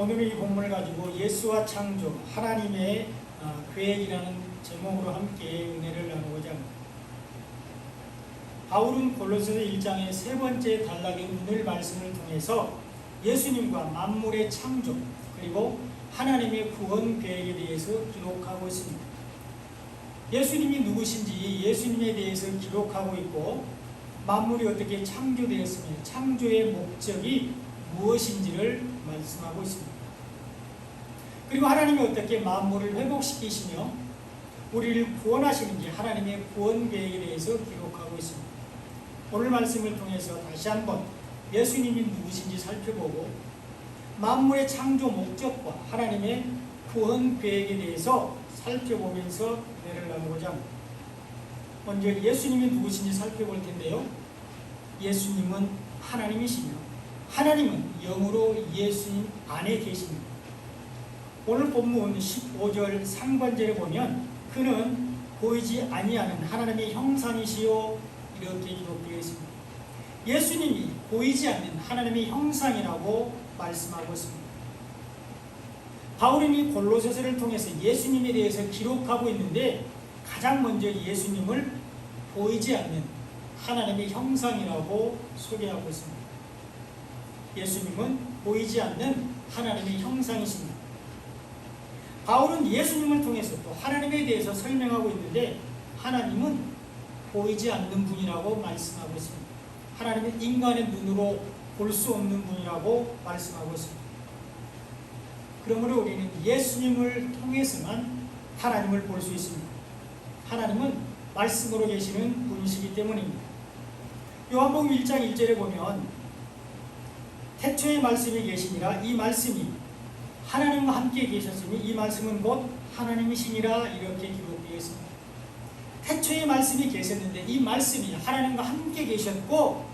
오늘 이 본문을 가지고 예수와 창조, 하나님의 아, 계획이라는 제목으로 함께 은혜를 나누고자 합니다. 바울은 골로새서 1장의 세 번째 단락의 오늘 말씀을 통해서 예수님과 만물의 창조 그리고 하나님의 구원 계획에 대해서 기록하고 있습니다. 예수님이 누구신지 예수님에 대해서 기록하고 있고 만물이 어떻게 창조되었으며 창조의 목적이 무엇인지를 말씀하고 있습니다. 그리고 하나님이 어떻게 만물을 회복시키시며 우리를 구원하시는지 하나님의 구원 계획에 대해서 기록하고 있습니다. 오늘 말씀을 통해서 다시 한번 예수님이 누구신지 살펴보고 만물의 창조 목적과 하나님의 구원 계획에 대해서 살펴보면서 은혜를 나누고자 합니다. 먼저 예수님이 누구신지 살펴볼 텐데요. 예수님은 하나님이시며 하나님은 영으로 예수님 안에 계십니다. 오늘 본문 15절 상관절에 보면 그는 보이지 아니하는 하나님의 형상이시요 이렇게 기록되어 있습니다. 예수님이 보이지 않는 하나님의 형상이라고 말씀하고 있습니다. 바울은 이 골로새서를 통해서 예수님에 대해서 기록하고 있는데 가장 먼저 예수님을 보이지 않는 하나님의 형상이라고 소개하고 있습니다. 예수님은 보이지 않는 하나님의 형상이십니다. 바울은 예수님을 통해서 또 하나님에 대해서 설명하고 있는데 하나님은 보이지 않는 분이라고 말씀하고 있습니다. 하나님은 인간의 눈으로 볼 수 없는 분이라고 말씀하고 있습니다. 그러므로 우리는 예수님을 통해서만 하나님을 볼 수 있습니다. 하나님은 말씀으로 계시는 분이시기 때문입니다. 요한복음 1장 1절에 보면 태초의 말씀이 계시니라 이 말씀이 하나님과 함께 계셨으니 이 말씀은 곧 하나님이시니라 이렇게 기록되어 있습니다. 태초의 말씀이 계셨는데 이 말씀이 하나님과 함께 계셨고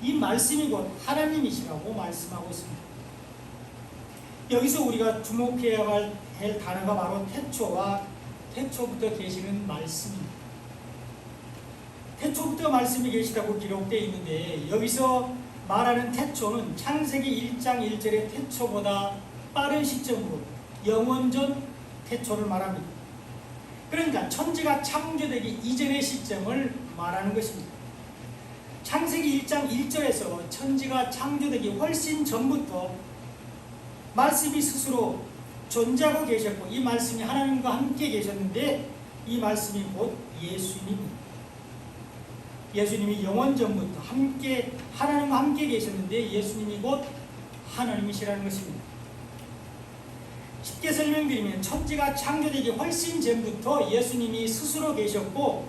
이 말씀이 곧 하나님이시라고 말씀하고 있습니다. 여기서 우리가 주목해야 할 단어가 바로 태초와 태초부터 계시는 말씀입니다. 태초부터 말씀이 계시다고 기록되어 있는데 여기서 말하는 태초는 창세기 1장 1절의 태초보다 빠른 시점으로 영원전 태초를 말합니다. 그러니까 천지가 창조되기 이전의 시점을 말하는 것입니다. 창세기 1장 1절에서 천지가 창조되기 훨씬 전부터 말씀이 스스로 존재하고 계셨고 이 말씀이 하나님과 함께 계셨는데 이 말씀이 곧 예수님입니다. 예수님이 영원 전부터 함께 하나님과 함께 계셨는데 예수님이 곧 하나님이시라는 것입니다. 쉽게 설명드리면 천지가 창조되기 훨씬 전부터 예수님이 스스로 계셨고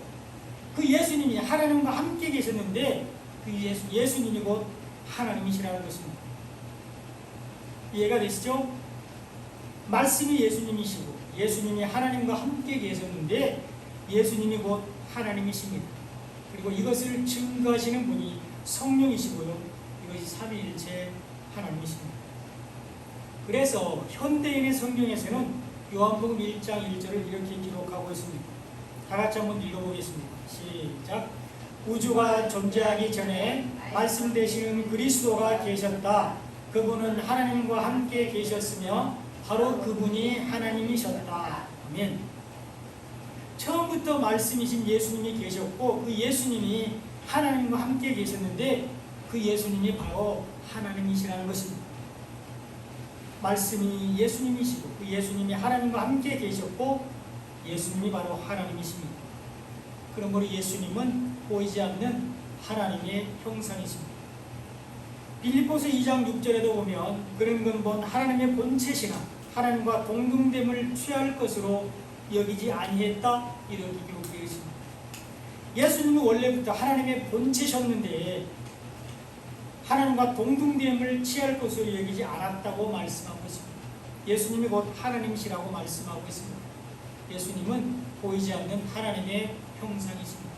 그 예수님이 하나님과 함께 계셨는데 그 예수, 예수님이 곧 하나님이시라는 것입니다. 이해가 되시죠? 말씀이 예수님이시고 예수님이 하나님과 함께 계셨는데 예수님이 곧 하나님이십니다. 그리고 이것을 증거하시는 분이 성령이시고요. 이것이 삼위일체 하나님이십니다. 그래서 현대인의 성경에서는 요한복음 1장 1절을 이렇게 기록하고 있습니다. 다 같이 한번 읽어보겠습니다. 시작. 우주가 존재하기 전에 말씀 되시는 그리스도가 계셨다. 그분은 하나님과 함께 계셨으며 바로 그분이 하나님이셨다. 아멘. 처음부터 말씀이신 예수님이 계셨고 그 예수님이 하나님과 함께 계셨는데 그 예수님이 바로 하나님이시라는 것입니다. 말씀이 예수님이시고 그 예수님이 하나님과 함께 계셨고 예수님이 바로 하나님이십니다. 그러므로 예수님은 보이지 않는 하나님의 형상이십니다. 빌립보서 2장 6절에도 보면 그런 근본 하나님의 본체시나 하나님과 동등됨을 취할 것으로 여기지 아니했다 이렇게 기록되어 있습니다. 예수님은 원래부터 하나님의 본체셨는데 하나님과 동등됨을 취할 것으로 여기지 않았다고 말씀하고 있습니다. 예수님이 곧 하나님이시라고 말씀하고 있습니다. 예수님은 보이지 않는 하나님의 형상이십니다.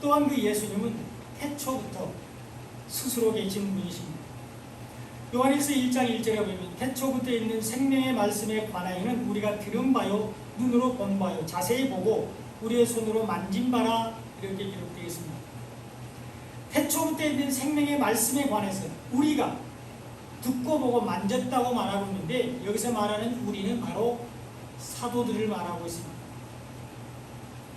또한 그 예수님은 태초부터 스스로 계신 분이십니다. 요한일서 1장 1절에 보면 태초부터 있는 생명의 말씀에 관하여는 우리가 들은 바요 눈으로 본 바요 자세히 보고 우리의 손으로 만진 바라 이렇게 기록되어 있습니다. 태초부터 있는 생명의 말씀에 관해서 우리가 듣고 보고 만졌다고 말하고 있는데 여기서 말하는 우리는 바로 사도들을 말하고 있습니다.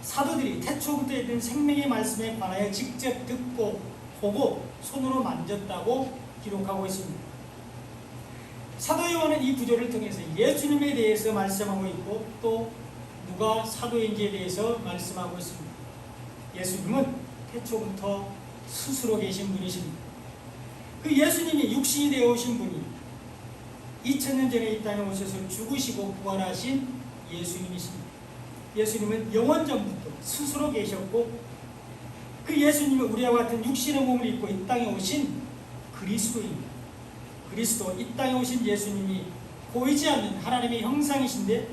사도들이 태초부터 있던 생명의 말씀에 관하여 직접 듣고 보고 손으로 만졌다고 기록하고 있습니다. 사도 요한은 이 구조를 통해서 예수님에 대해서 말씀하고 있고 또 누가 사도인지에 대해서 말씀하고 있습니다. 예수님은 태초부터 스스로 계신 분이십니다. 그 예수님이 육신이 되어 오신 분이 2000년 전에 이 땅에 오셔서 죽으시고 부활하신 예수님이십니다. 예수님은 영원 전부터 스스로 계셨고 그 예수님은 우리와 같은 육신의 몸을 입고 이 땅에 오신 그리스도입니다. 그리스도 이 땅에 오신 예수님이 보이지 않는 하나님의 형상이신데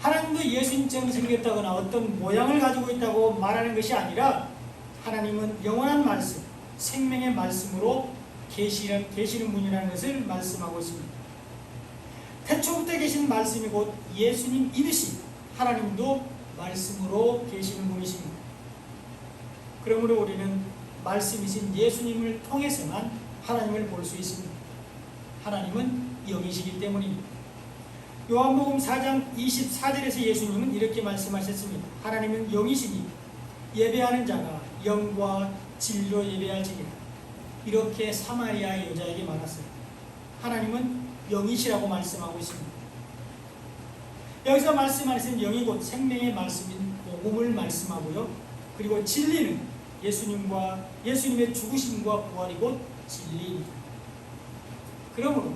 하나님도 예수님처럼 생겼다거나 어떤 모양을 가지고 있다고 말하는 것이 아니라 하나님은 영원한 말씀, 생명의 말씀으로 계시는, 계시는 분이라는 것을 말씀하고 있습니다. 태초부터 계신 말씀이 곧 예수님 이듯이 하나님도 말씀으로 계시는 분이십니다. 그러므로 우리는 말씀이신 예수님을 통해서만 하나님을 볼 수 있습니다. 하나님은 영이시기 때문입니다. 요한복음 4장 24절에서 예수님은 이렇게 말씀하셨습니다. 하나님은 영이시니 예배하는 자가 영과 진리로 예배할 지니라. 이렇게 사마리아 여자에게 말했어요. 하나님은 영이시라고 말씀하고 있습니다. 여기서 말씀하신 영이 곧 생명의 말씀인 복음을 말씀하고요. 그리고 진리는 예수님과 예수님의 죽으심과 부활이 곧 진리입니다. 그러므로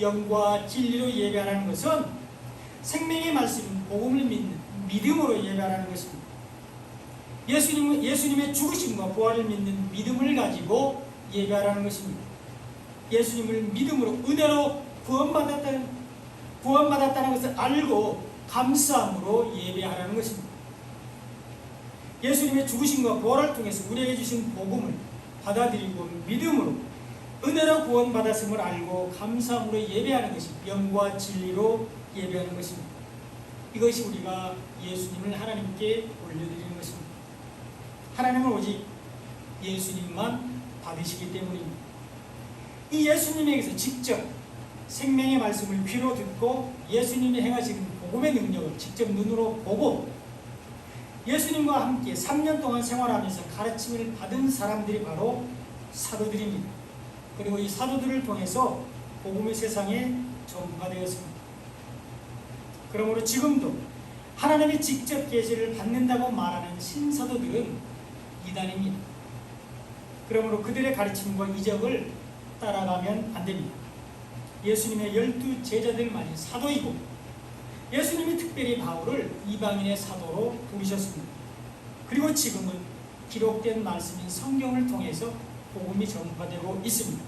영과 진리로 예배하는 것은 생명의 말씀, 복음을 믿는 믿음으로 예배하는 것입니다. 예수님, 예수님의 죽으심과 부활을 믿는 믿음을 가지고 예배하라는 것입니다. 예수님을 믿음으로 은혜로 구원받았다는, 구원받았다는 것을 알고 감사함으로 예배하라는 것입니다. 예수님의 죽으심과 부활을 통해서 우리에게 주신 복음을 받아들이고 믿음으로 은혜로 구원받았음을 알고 감사함으로 예배하는 것이 영과 진리로 예배하는 것입니다. 이것이 우리가 예수님을 하나님께 올려드리는 것입니다. 하나님은 오직 예수님만 받으시기 때문입니다. 이 예수님에게서 직접 생명의 말씀을 귀로 듣고 예수님이 행하신 복음의 능력을 직접 눈으로 보고 예수님과 함께 3년 동안 생활하면서 가르침을 받은 사람들이 바로 사도들입니다. 그리고 이 사도들을 통해서 복음의 세상에 전파되었습니다. 그러므로 지금도 하나님의 직접 계시를 받는다고 말하는 신사도들은 이단입니다. 그러므로 그들의 가르침과 이적을 따라가면 안 됩니다. 예수님의 열두 제자들만이 사도이고 예수님이 특별히 바울을 이방인의 사도로 부르셨습니다. 그리고 지금은 기록된 말씀인 성경을 통해서 복음이 전파되고 있습니다.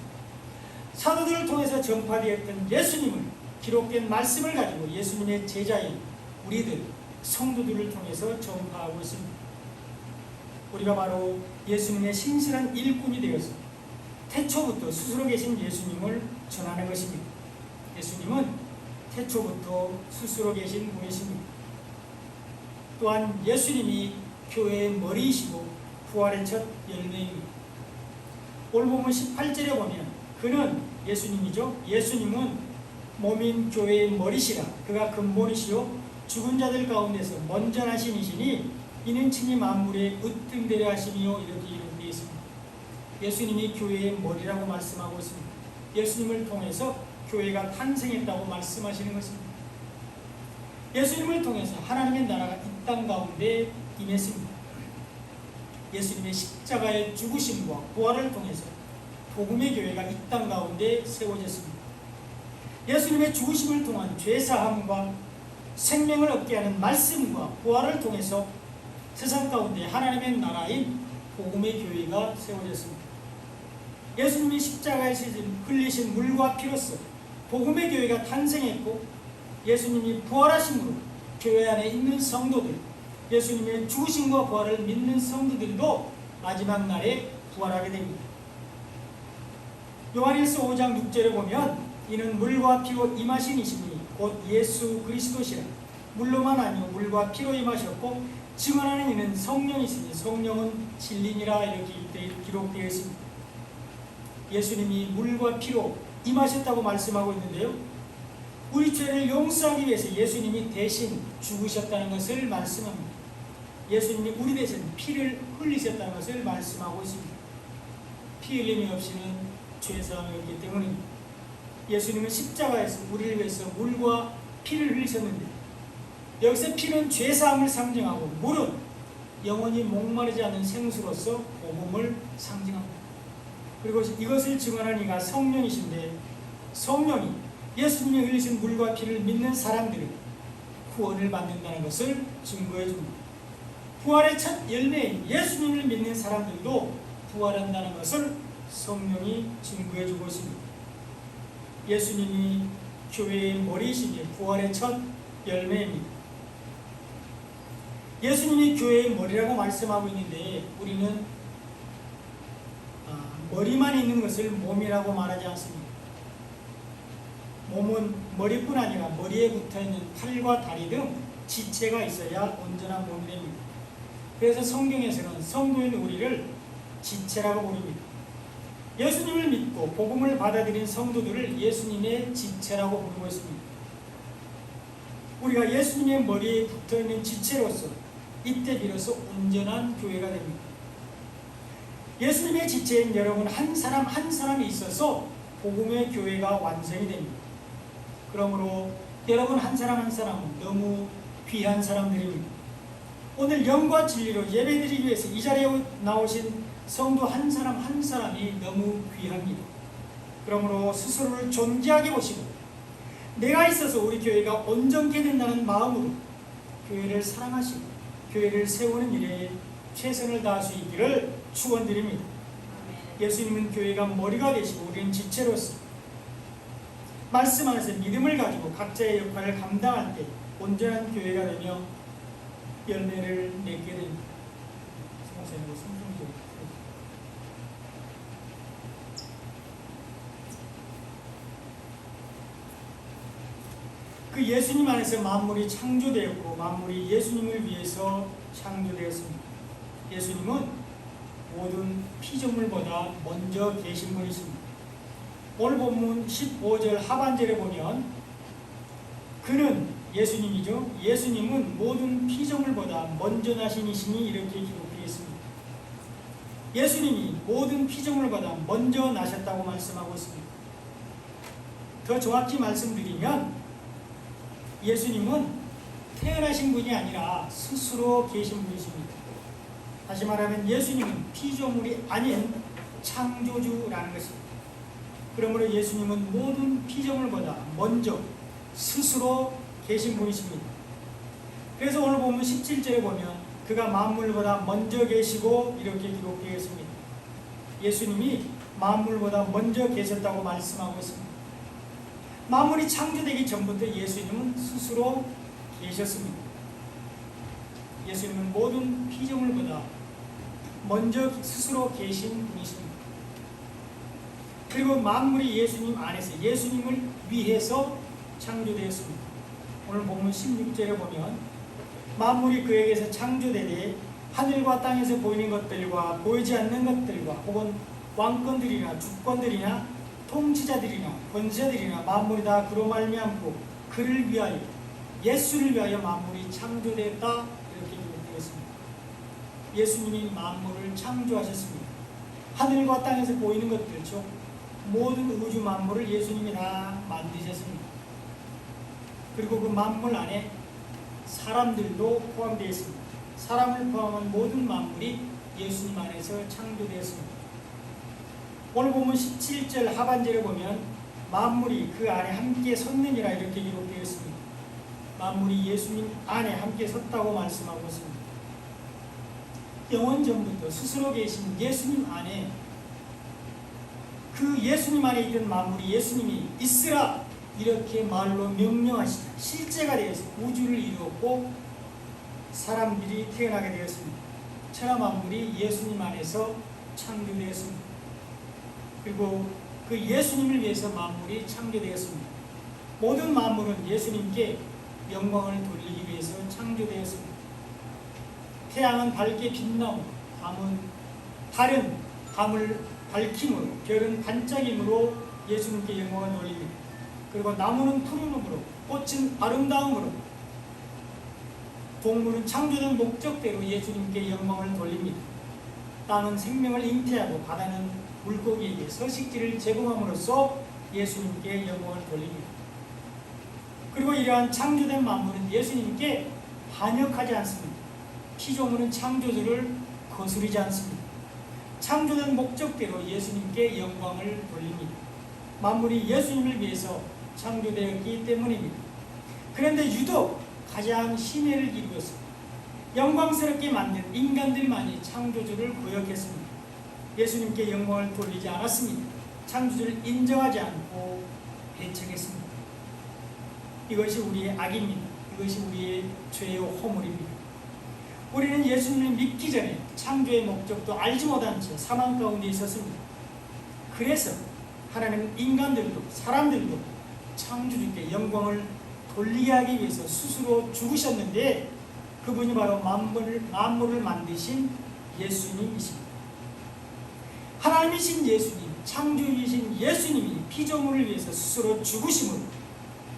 사도들을 통해서 전파되었던 예수님을 기록된 말씀을 가지고 예수님의 제자인 우리들 성도들을 통해서 전파하고 있습니다. 우리가 바로 예수님의 신실한 일꾼이 되어서 태초부터 스스로 계신 예수님을 전하는 것입니다. 예수님은 태초부터 스스로 계신 분이십니다. 또한 예수님이 교회의 머리이시고 부활의 첫 열매입니다. 오늘 보면 18절에 보면 그는 예수님이죠. 예수님은 몸인 교회의 머리시라 그가 근본이시요 죽은 자들 가운데서 먼저 나신 이시니 이는 친히 만물에 으뜸되려 하심이요 이렇게 이름되어 있습니다. 예수님이 교회의 머리라고 말씀하고 있습니다. 예수님을 통해서 교회가 탄생했다고 말씀하시는 것입니다. 예수님을 통해서 하나님의 나라가 이 땅 가운데 임했습니다. 예수님의 십자가의 죽으심과 부활을 통해서 복음의 교회가 이 땅 가운데 세워졌습니다. 예수님의 죽으심을 통한 죄사함과 생명을 얻게 하는 말씀과 부활을 통해서 세상 가운데 하나님의 나라인 복음의 교회가 세워졌습니다. 예수님이 십자가에서 흘리신 물과 피로써 복음의 교회가 탄생했고 예수님이 부활하심으로 교회 안에 있는 성도들, 예수님의 죽으심과 부활을 믿는 성도들도 마지막 날에 부활하게 됩니다. 요한일서 5장 6절에 보면 이는 물과 피로 임하신 이시니 곧 예수 그리스도시라 물로만 아니요 물과 피로 임하셨고 증언하는 이는 성령이시니 성령은 진리니라 이렇게 기록되어 있습니다. 예수님이 물과 피로 임하셨다고 말씀하고 있는데요. 우리 죄를 용서하기 위해서 예수님이 대신 죽으셨다는 것을 말씀합니다. 예수님이 우리 대신 피를 흘리셨다는 것을 말씀하고 있습니다. 피 흘림이 없이는 죄사함이 없기 때문입니다. 예수님은 십자가에서 우리를 위해서 물과 피를 흘리셨는데 여기서 피는 죄사함을 상징하고 물은 영원히 목마르지 않은 생수로서 복음을 상징합니다. 그리고 이것을 증언한 이가 성령이신데 성령이 예수님이 흘리신 물과 피를 믿는 사람들이 구원을 받는다는 것을 증거해 줍니다. 부활의 첫 열매인 예수님을 믿는 사람들도 부활한다는 것을 성령이 증거해 주고 있습니다. 예수님이 교회의 머리이시니 부활의 첫 열매입니다. 예수님이 교회의 머리라고 말씀하고 있는데 우리는 아, 머리만 있는 것을 몸이라고 말하지 않습니다. 몸은 머리뿐 아니라 머리에 붙어 있는 팔과 다리 등 지체가 있어야 온전한 몸이 됩니다. 그래서 성경에서는 성도인 우리를 지체라고 부릅니다. 예수님을 믿고 복음을 받아들인 성도들을 예수님의 지체라고 부르고 있습니다. 우리가 예수님의 머리에 붙어 있는 지체로서 이때 비로소 온전한 교회가 됩니다. 예수님의 지체인 여러분 한 사람 한 사람이 있어서 복음의 교회가 완성이 됩니다. 그러므로 여러분 한 사람 한 사람은 너무 귀한 사람들입니다. 오늘 영과 진리로 예배드리기 위해서 이 자리에 나오신 성도 한 사람 한 사람이 너무 귀합니다. 그러므로 스스로를 존귀하게 보시고 내가 있어서 우리 교회가 온전케 된다는 마음으로 교회를 사랑하시고 교회를 세우는 일에 최선을 다할 수 있기를 축원드립니다. 예수님은 교회가 머리가 되시고 우리는 지체로서 말씀 안에서 믿음을 가지고 각자의 역할을 감당할 때 온전한 교회가 되며 열매를 맺게 됩니다. 성사님의 성경적 그 예수님 안에서 만물이 창조되었고 만물이 예수님을 위해서 창조되었습니다. 예수님은 모든 피조물보다 먼저 계신 분이십니다. 오늘 본문 15절 하반절에 보면 그는 예수님이죠. 예수님은 모든 피조물보다 먼저 나신 이시니 이렇게 기록되어 있습니다. 예수님이 모든 피조물보다 먼저 나셨다고 말씀하고 있습니다. 더 정확히 말씀드리면 예수님은 태어나신 분이 아니라 스스로 계신 분이십니다. 다시 말하면 예수님은 피조물이 아닌 창조주라는 것입니다. 그러므로 예수님은 모든 피조물보다 먼저 스스로 계신 분이십니다. 그래서 오늘 보면 17절에 보면 그가 만물보다 먼저 계시고 이렇게 기록되어 있습니다. 예수님이 만물보다 먼저 계셨다고 말씀하고 있습니다. 만물이 창조되기 전부터 예수님은 스스로 계셨습니다. 예수님은 모든 피조물보다 먼저 스스로 계신 분이십니다. 그리고 만물이 예수님 안에서 예수님을 위해서 창조되었습니다. 오늘 본문 16절에 보면 만물이 그에게서 창조되되 하늘과 땅에서 보이는 것들과 보이지 않는 것들과 혹은 왕권들이나 주권들이나 통치자들이나 권세들이나 만물이 다 그로 말미암고 그를 위하여 예수를 위하여 만물이 창조되었다 이렇게 기록되었습니다. 예수님이 만물을 창조하셨습니다. 하늘과 땅에서 보이는 것들 즉 모든 우주 만물을 예수님이 다 만드셨습니다. 그리고 그 만물 안에 사람들도 포함되어 있습니다. 사람을 포함한 모든 만물이 예수님 안에서 창조되었습니다. 오늘 보면 17절 하반절에 보면 만물이 그 안에 함께 섰느니라 이렇게 기록되어 있습니다. 만물이 예수님 안에 함께 섰다고 말씀하고 있습니다. 영원 전부터 스스로 계신 예수님 안에 그 예수님 안에 있던 만물이 예수님이 있으라 이렇게 말로 명령하시자 실제가 되어서 우주를 이루었고 사람들이 태어나게 되었습니다. 천하 만물이 예수님 안에서 창조되었습니다. 그리고 그 예수님을 위해서 만물이 창조되었습니다. 모든 만물은 예수님께 영광을 돌리기 위해서 창조되었습니다. 태양은 밝게 빛나고 밤은 달은 밤을 밝힘으로 별은 반짝임으로 예수님께 영광을 돌립니다. 그리고 나무는 푸르름으로 꽃은 아름다움으로 동물은 창조된 목적대로 예수님께 영광을 돌립니다. 땅은 생명을 잉태하고 바다는 물고기에게 서식지를 제공함으로써 예수님께 영광을 돌립니다. 그리고 이러한 창조된 만물은 예수님께 반역하지 않습니다. 피조물은 창조주를 거스르지 않습니다. 창조된 목적대로 예수님께 영광을 돌립니다. 만물이 예수님을 위해서 창조되었기 때문입니다. 그런데 유독 가장 신혜를 이루어서 영광스럽게 만든 인간들만이 창조주를 구역했습니다. 예수님께 영광을 돌리지 않았습니다. 창조주를 인정하지 않고 배척했습니다. 이것이 우리의 악입니다. 이것이 우리의 죄의 허물입니다. 우리는 예수님을 믿기 전에 창조의 목적도 알지 못한 채 사망 가운데 있었습니다. 그래서 하나님은 인간들도 사람들도 창조주께 영광을 돌리게 하기 위해서 스스로 죽으셨는데 그분이 바로 만물을, 만물을 만드신 예수님이십니다. 하나님이신 예수님, 창조주이신 예수님이 피조물을 위해서 스스로 죽으심으로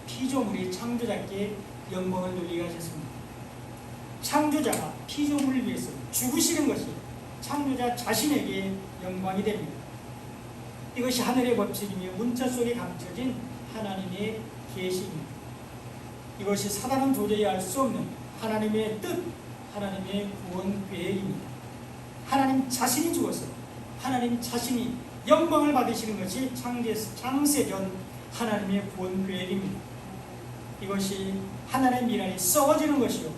피조물이 창조자께 영광을 돌리게 하셨습니다. 창조자가 피조물을 위해서 죽으시는 것이 창조자 자신에게 영광이 됩니다. 이것이 하늘의 법칙이며 문자 속에 감춰진 하나님의 계시입니다. 이것이 사단은 도저히 알 수 없는 하나님의 뜻, 하나님의 구원 계획입니다. 하나님 자신이 죽어서 하나님 자신이 영광을 받으시는 것이 창세, 창세전 하나님의 구원 계획입니다. 이것이 하나님의 미랄이 썩어지는 것이요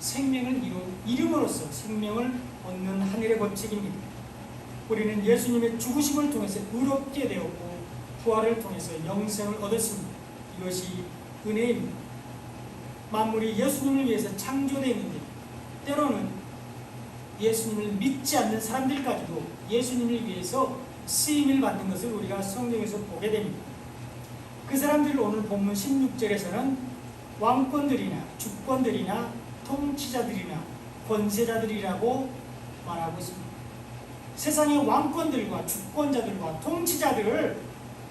생명을 이룬 이름으로써 생명을 얻는 하늘의 법칙입니다. 우리는 예수님의 죽으심을 통해서 의롭게 되었고 부활을 통해서 영생을 얻었습니다. 이것이 은혜입니다. 만물이 예수님을 위해서 창조되었는데 때로는 예수님을 믿지 않는 사람들까지도 예수님을 위해서 쓰임을 받는 것을 우리가 성경에서 보게 됩니다. 그 사람들을 오늘 본문 16절에서는 왕권들이나 주권들이나 통치자들이나 권세자들이라고 말하고 있습니다. 세상의 왕권들과 주권자들과 통치자들을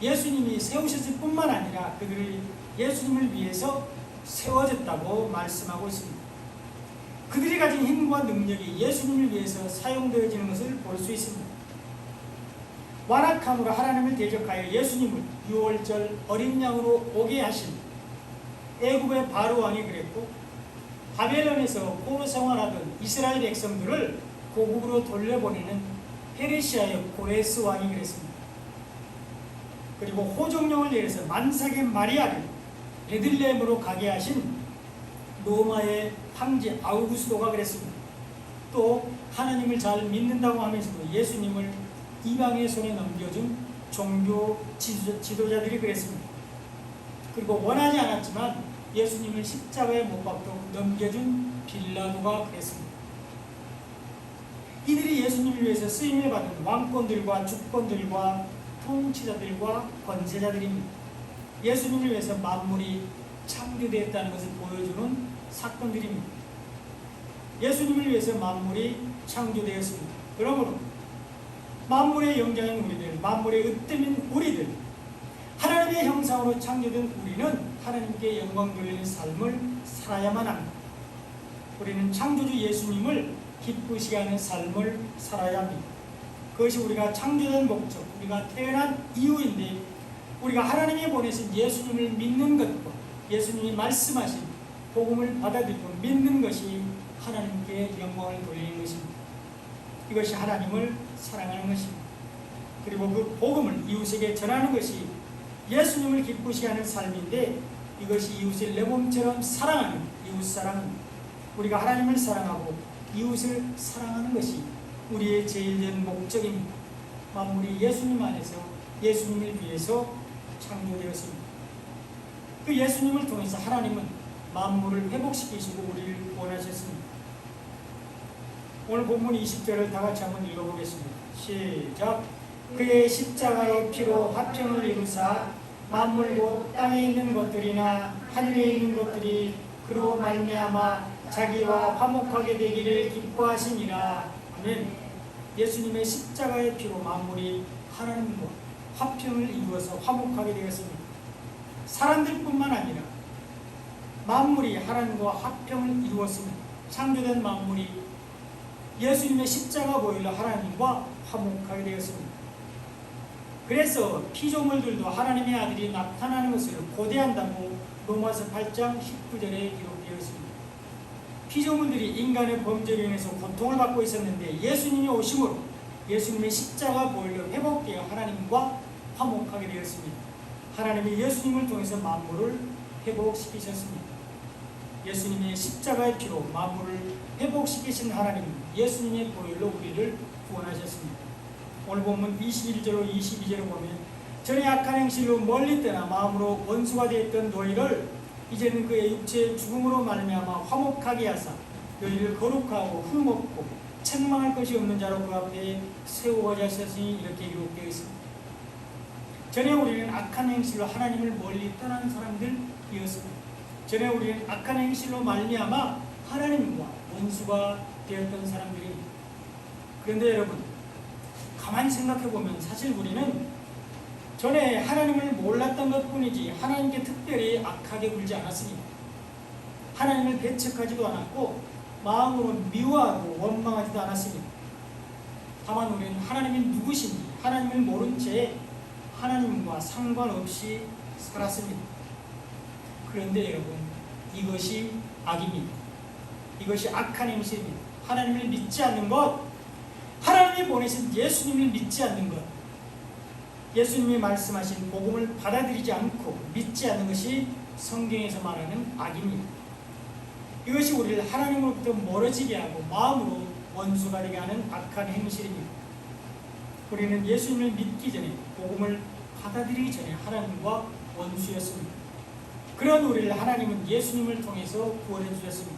예수님이 세우셨을 뿐만 아니라 그들이 예수님을 위해서 세워졌다고 말씀하고 있습니다. 그들이 가진 힘과 능력이 예수님을 위해서 사용되어지는 것을 볼 수 있습니다. 완악함으로 하나님을 대적하여 예수님을 6월절 어린 양으로 오게 하신 애굽의 바로 왕이 그랬고 바벨론에서 포로 생활하던 이스라엘 백성들을 고국으로 돌려보내는 페르시아의 고레스 왕이 그랬습니다. 그리고 호종령을 내려서 만삭의 마리아를 베들레헴으로 가게 하신 로마의 황제 아우구스도가 그랬습니다. 또 하나님을 잘 믿는다고 하면서도 예수님을 이방의 손에 넘겨준 종교 지도자들이 그랬습니다. 그리고 원하지 않았지만 예수님을 십자가에 못 박도록 넘겨준 빌라도가 그랬습니다. 이들이 예수님을 위해서 쓰임을 받은 왕권들과 주권들과 통치자들과 권세자들입니다. 예수님을 위해서 만물이 창조되었다는 것을 보여주는 사건들입니다. 예수님을 위해서 만물이 창조되었습니다. 그러므로 만물의 영장인 우리들, 만물의 으뜸인 우리들, 하나님의 형상으로 창조된 우리는 하나님께 영광 돌리는 삶을 살아야만 합니다. 우리는 창조주 예수님을 기쁘시게 하는 삶을 살아야 합니다. 그것이 우리가 창조된 목적, 우리가 태어난 이유인데 우리가 하나님이 보내신 예수님을 믿는 것과 예수님이 말씀하신 복음을 받아들이고 믿는 것이 하나님께 영광을 돌리는 것입니다. 이것이 하나님을 사랑하는 것입니다. 그리고 그 복음을 이웃에게 전하는 것이 예수님을 기쁘시게 하는 삶인데 이것이 이웃을 내 몸처럼 사랑하는 이웃 사랑입니다. 우리가 하나님을 사랑하고 이웃을 사랑하는 것이 우리의 제일된 목적입니다. 만물이 예수님 안에서 예수님을 위해서 창조되었습니다. 그 예수님을 통해서 하나님은 만물을 회복시키시고 우리를 원하셨습니다. 오늘 본문 20절을 다 같이 한번 읽어보겠습니다. 시작. 그의 십자가의 피로 화평을 이루사 만물 곧 땅에 있는 것들이나 하늘에 있는 것들이 그로 말미암아 자기와 화목하게 되기를 기뻐하시니라. 아멘. 예수님의 십자가의 피로 만물이 하나님과 화평을 이루어서 화목하게 되었습니다. 사람들뿐만 아니라 만물이 하나님과 화평을 이루었습니다. 창조된 만물이 예수님의 십자가 보혈로 하나님과 화목하게 되었습니다. 그래서 피조물들도 하나님의 아들이 나타나는 것을 고대한다고 로마서 8장 19절에 기록되어 있습니다. 피조물들이 인간의 범죄로 인해서 고통을 받고 있었는데 예수님이 오심으로 예수님의 십자가 보혈로 회복되어 하나님과 화목하게 되었습니다. 하나님이 예수님을 통해서 만물을 회복시키셨습니다. 예수님의 십자가의 피로 만물을 회복시키신 하나님 예수님의 보혈로 우리를 구원하셨습니다. 오늘 본문 21절로 22절을 보면 전에 악한 행실로 멀리 떠나 마음으로 원수가 되었던 너희를 이제는 그의 육체의 죽음으로 말미암아 화목하게 하사 너희를 거룩하고 흠없고 책망할 것이 없는 자로 그 앞에 세우고자 하셨으니 이렇게 기록되어 있습니다. 전에 우리는 악한 행실로 하나님을 멀리 떠난 사람들이었습니다. 전에 우리는 악한 행실로 말미암아 하나님과 원수가 되었던 사람들입니다. 그런데 여러분 가만히 생각해 보면 사실 우리는 전에 하나님을 몰랐던 것뿐이지 하나님께 특별히 악하게 굴지 않았습니다. 하나님을 배척하지도 않았고 마음으로 미워하고 원망하지도 않았습니다. 다만 우리는 하나님이 누구신지 하나님을 모른 채 하나님과 상관없이 살았습니다. 그런데 여러분 이것이 악입니다. 이것이 악한 행실입니다. 하나님을 믿지 않는 것, 하나님이 보내신 예수님을 믿지 않는 것, 예수님이 말씀하신 복음을 받아들이지 않고 믿지 않는 것이 성경에서 말하는 악입니다. 이것이 우리를 하나님으로부터 멀어지게 하고 마음으로 원수가 되게 하는 악한 행실입니다. 우리는 예수님을 믿기 전에 복음을 받아들이기 전에 하나님과 원수였습니다. 그런 우리를 하나님은 예수님을 통해서 구원해 주셨습니다.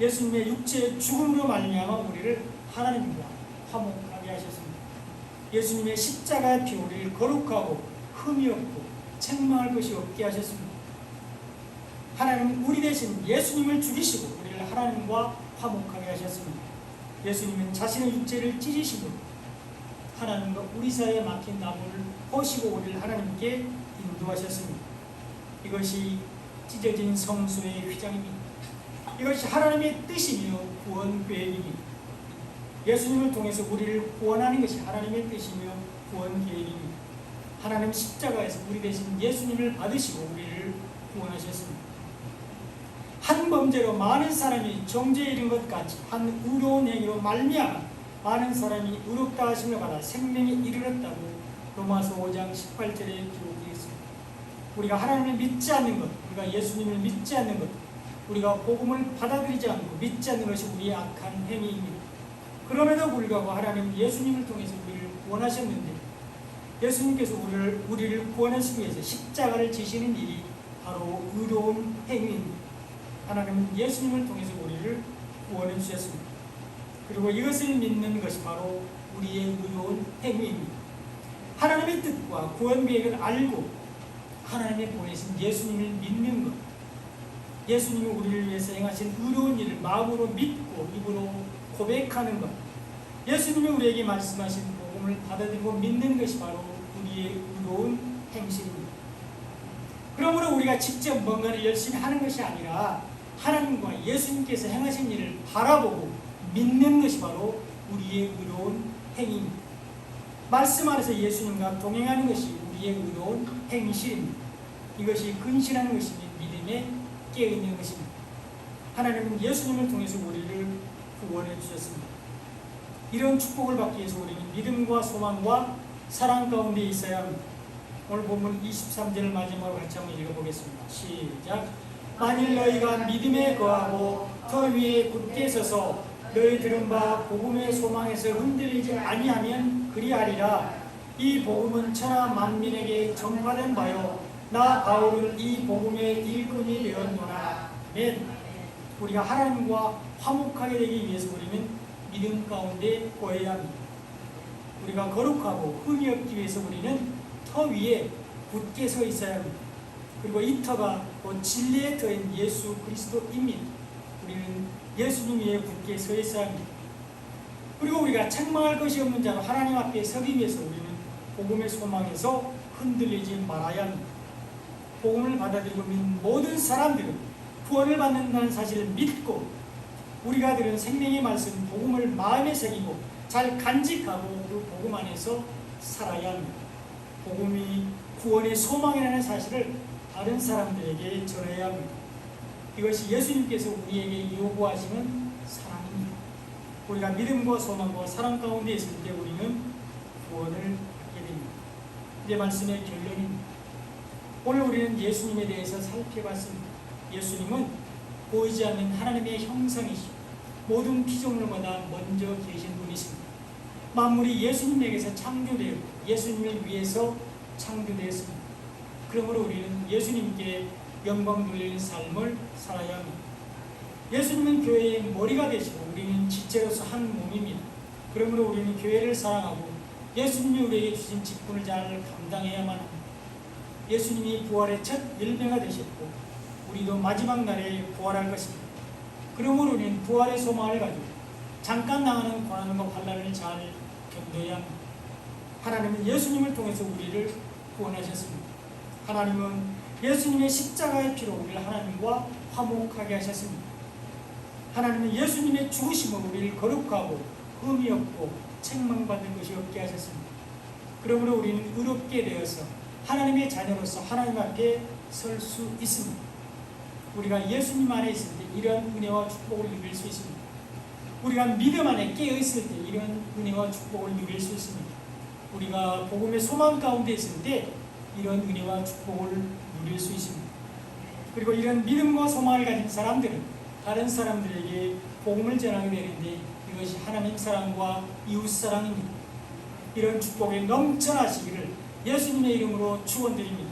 예수님의 육체의 죽음으로 말미암아 우리를 하나님과 화목하게 하셨습니다. 예수님의 십자가의 피 우리를 거룩하고 흠이 없고 책망할 것이 없게 하셨습니다. 하나님은 우리 대신 예수님을 죽이시고 우리를 하나님과 화목하게 하셨습니다. 예수님은 자신의 육체를 찢으시고 하나님과 우리 사이에 막힌 나무를 허시고 우리를 하나님께 인도하셨습니다. 이것이 찢어진 성소의 휘장입니다. 이것이 하나님의 뜻이며 구원 계획입니다. 예수님을 통해서 우리를 구원하는 것이 하나님의 뜻이며 구원 계획입니다. 하나님 십자가에서 우리 대신 예수님을 받으시고 우리를 구원하셨습니다. 한 범죄로 많은 사람이 정죄에 이른 것 같이 한 의로운 행위로 말미암아 많은 사람이 의롭다 하심을 받아 생명에 이르렀다고 로마서 5장 18절에 기록되어 있습니다. 우리가 하나님을 믿지 않는 것, 우리가 예수님을 믿지 않는 것, 우리가 복음을 받아들이지 않고 믿지 않는 것이 우리의 악한 행위입니다. 그럼에도 불구하고 하나님 예수님을 통해서 우리를 구원하셨는데 예수님께서 우리를, 우리를 구원하시기 위해서 십자가를 지시는 일이 바로 의로운 행위입니다. 하나님은 예수님을 통해서 우리를 구원해 주셨습니다. 그리고 이것을 믿는 것이 바로 우리의 의로운 행위입니다. 하나님의 뜻과 구원 계획을 알고 하나님의 보내신 예수님을 믿는 것, 예수님이 우리를 위해서 행하신 의로운 일을 마음으로 믿고 입으로 고백하는 것, 예수님이 우리에게 말씀하신 복음을 받아들이고 믿는 것이 바로 우리의 의로운 행실입니다. 그러므로 우리가 직접 뭔가를 열심히 하는 것이 아니라 하나님과 예수님께서 행하신 일을 바라보고 믿는 것이 바로 우리의 의로운 행위입니다. 말씀 안에서 예수님과 동행하는 것이 우리의 의로운 행실입니다. 이것이 근신하는 것이며 믿음에 깨어있는 것입니다. 하나님은 예수님을 통해서 우리를 구원해 주셨습니다. 이런 축복을 받기 위해서 우리는 믿음과 소망과 사랑 가운데 있어야 합니다. 오늘 본문 23절을 마지막으로 같이 한번 읽어보겠습니다. 시작. 만일 너희가 믿음에 거하고 터 위에 굳게 서서 너희 들은 바 복음의 소망에서 흔들리지 아니하면 그리하리라. 이 복음은 천하 만민에게 전파된 바요. 나 바울은 이 복음의 일꾼이 되었노라. 맨 우리가 하나님과 화목하게 되기 위해서 우리는 믿음 가운데 거해야 합니다. 우리가 거룩하고 흠이 없기 위해서 우리는 터 위에 굳게 서 있어야 합니다. 그리고 이 터가 곧 진리의 터인 예수 그리스도입니다. 우리는 예수님 위에 굳게 서 있어야 합니다. 그리고 우리가 책망할 것이 없는 자로 하나님 앞에 서기 위해서 우리는 복음의 소망에서 흔들리지 말아야 합니다. 복음을 받아들이고 믿는 모든 사람들은 구원을 받는다는 사실을 믿고 우리가 들은 생명의 말씀 복음을 마음에 새기고 잘 간직하고 그 복음 안에서 살아야 합니다. 복음이 구원의 소망이라는 사실을 다른 사람들에게 전해야 합니다. 이것이 예수님께서 우리에게 요구하시는 사랑입니다. 우리가 믿음과 소망과 사랑 가운데 있을 때 우리는 구원을 받게 됩니다. 내 말씀의 결론입니다. 오늘 우리는 예수님에 대해서 살펴봤습니다. 예수님은 보이지 않는 하나님의 형상이시고 모든 피조물보다 먼저 계신 분이십니다. 만물이 예수님에게서 창조되었고 예수님을 위해서 창조되었습니다. 그러므로 우리는 예수님께 영광 돌리는 삶을 살아야 합니다. 예수님은 교회의 머리가 되시고 우리는 지체로서 한 몸입니다. 그러므로 우리는 교회를 사랑하고 예수님이 우리에게 주신 직분을 잘 감당해야만 합니다. 예수님이 부활의 첫 열매가 되셨고 우리도 마지막 날에 부활할 것입니다. 그러므로 우리는 부활의 소망을 가지고 잠깐 당하는 고난과 환란을 잘 견뎌야 합니다. 하나님은 예수님을 통해서 우리를 구원하셨습니다. 하나님은 예수님의 십자가의 피로 우리를 하나님과 화목하게 하셨습니다. 하나님은 예수님의 죽으심으로 우리를 거룩하고 흠이 없고 책망받는 것이 없게 하셨습니다. 그러므로 우리는 의롭게 되어서 하나님의 자녀로서 하나님 앞에 설 수 있습니다. 우리가 예수님 안에 있을 때 이런 은혜와 축복을 누릴 수 있습니다. 우리가 믿음 안에 깨어 있을 때 이런 은혜와 축복을 누릴 수 있습니다. 우리가 복음의 소망 가운데 있을 때 이런 은혜와 축복을 누릴 수 있습니다. 그리고 이런 믿음과 소망을 가진 사람들은 다른 사람들에게 복음을 전하게 되는데 이것이 하나님 사랑과 이웃 사랑입니다. 이런 축복에 넘쳐나시기를 예수님의 이름으로 축원드립니다.